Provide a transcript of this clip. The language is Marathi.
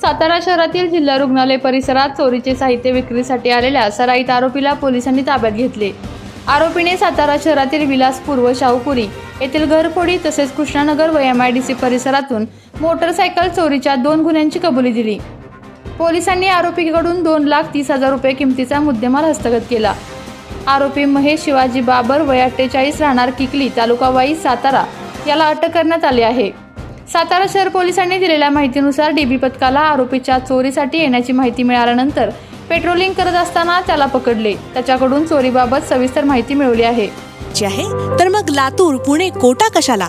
सातारा शहरातील जिल्हा रुग्णालय परिसरात चोरीचे साहित्य विक्रीसाठी आलेल्या सराईत आरोपीला पोलिसांनी ताब्यात घेतले. आरोपीने सातारा शहरातील विलासपूर व शाहूपुरी येथील घरफोडी तसेच कृष्णानगर व एम आय डी सी परिसरातून मोटरसायकल चोरीच्या दोन गुन्ह्यांची कबुली दिली. पोलिसांनी आरोपीकडून दोन लाख तीस हजार रुपये किमतीचा मुद्देमाल हस्तगत केला. आरोपी महेश शिवाजी बाबर वय अठ्ठेचाळीस राहणार किकली तालुका वाई सातारा याला अटक करण्यात आली आहे. सातारा शहर पोलिसांनी दिलेल्या माहितीनुसार डीबी पथकाला आरोपीच्या चोरीसाठी येण्याची माहिती मिळाल्यानंतर पेट्रोलिंग करत असताना त्याला पकडले. त्याच्याकडून चोरीबाबत सविस्तर माहिती मिळवली आहे. आहे तर मग लातूर पुणे कोटा कशाला?